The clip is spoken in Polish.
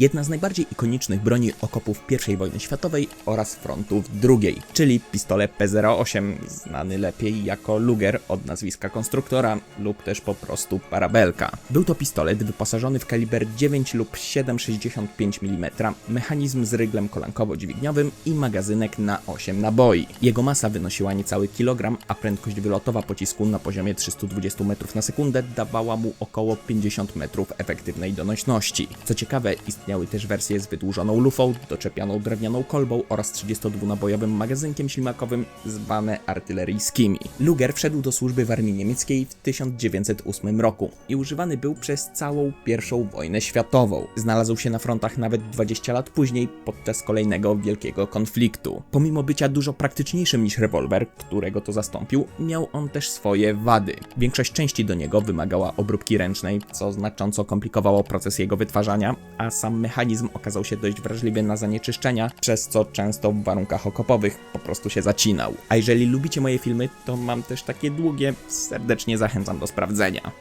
Jedna z najbardziej ikonicznych broni okopów I wojny światowej oraz frontów II, czyli pistolet P08, znany lepiej jako Luger od nazwiska konstruktora lub też po prostu parabelka. Był to pistolet wyposażony w kaliber 9 lub 7,65 mm, mechanizm z ryglem kolankowo-dźwigniowym i magazynek na 8 naboi. Jego masa wynosiła niecały kilogram, a prędkość wylotowa pocisku na poziomie 320 metrów na sekundę dawała mu około 50 metrów efektywnej donośności. Co ciekawe, istniały też wersje z wydłużoną lufą, doczepianą drewnianą kolbą oraz 32-nabojowym magazynkiem ślimakowym zwane artyleryjskimi. Luger wszedł do służby w armii niemieckiej w 1908 roku i używany był przez całą I wojnę światową. Znalazł się na frontach nawet 20 lat później podczas kolejnego wielkiego konfliktu. Pomimo bycia dużo praktyczniejszym niż rewolwer, którego to zastąpił, miał on też swoje wady. Większość części do niego wymagała obróbki ręcznej, co znacząco komplikowało proces jego wytwarzania, a sam mechanizm okazał się dość wrażliwy na zanieczyszczenia, przez co często w warunkach okopowych po prostu się zacinał. A jeżeli lubicie moje filmy, to mam też takie długie, serdecznie zachęcam do sprawdzenia.